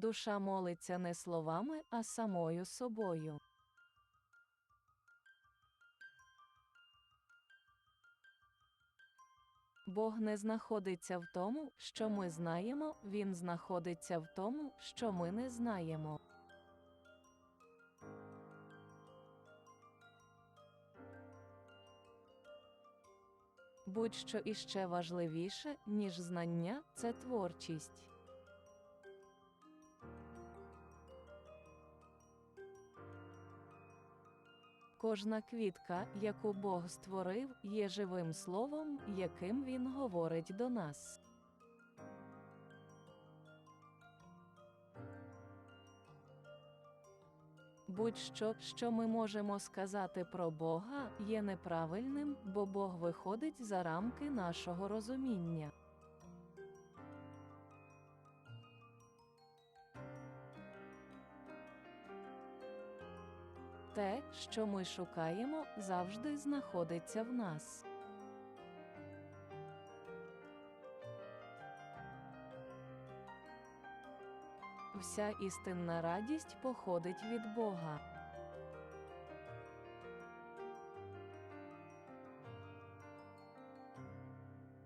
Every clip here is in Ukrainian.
Душа молиться не словами, а самою собою. Бог не знаходиться в тому, що ми знаємо, Він знаходиться в тому, що ми не знаємо. Будь-що іще важливіше, ніж знання, це творчість. Кожна квітка, яку Бог створив, є живим словом, яким Він говорить до нас. Будь-що, що ми можемо сказати про Бога, є неправильним, бо Бог виходить за рамки нашого розуміння. Те, що ми шукаємо, завжди знаходиться в нас. Вся істинна радість походить від Бога.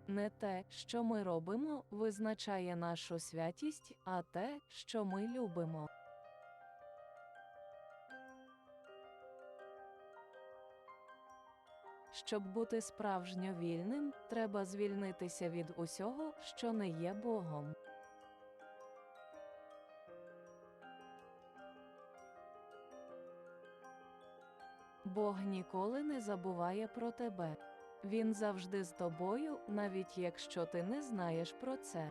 Не те, що ми робимо, визначає нашу святість, а те, що ми любимо. Щоб бути справжньо вільним, треба звільнитися від усього, що не є Богом. Бог ніколи не забуває про тебе. Він завжди з тобою, навіть якщо ти не знаєш про це.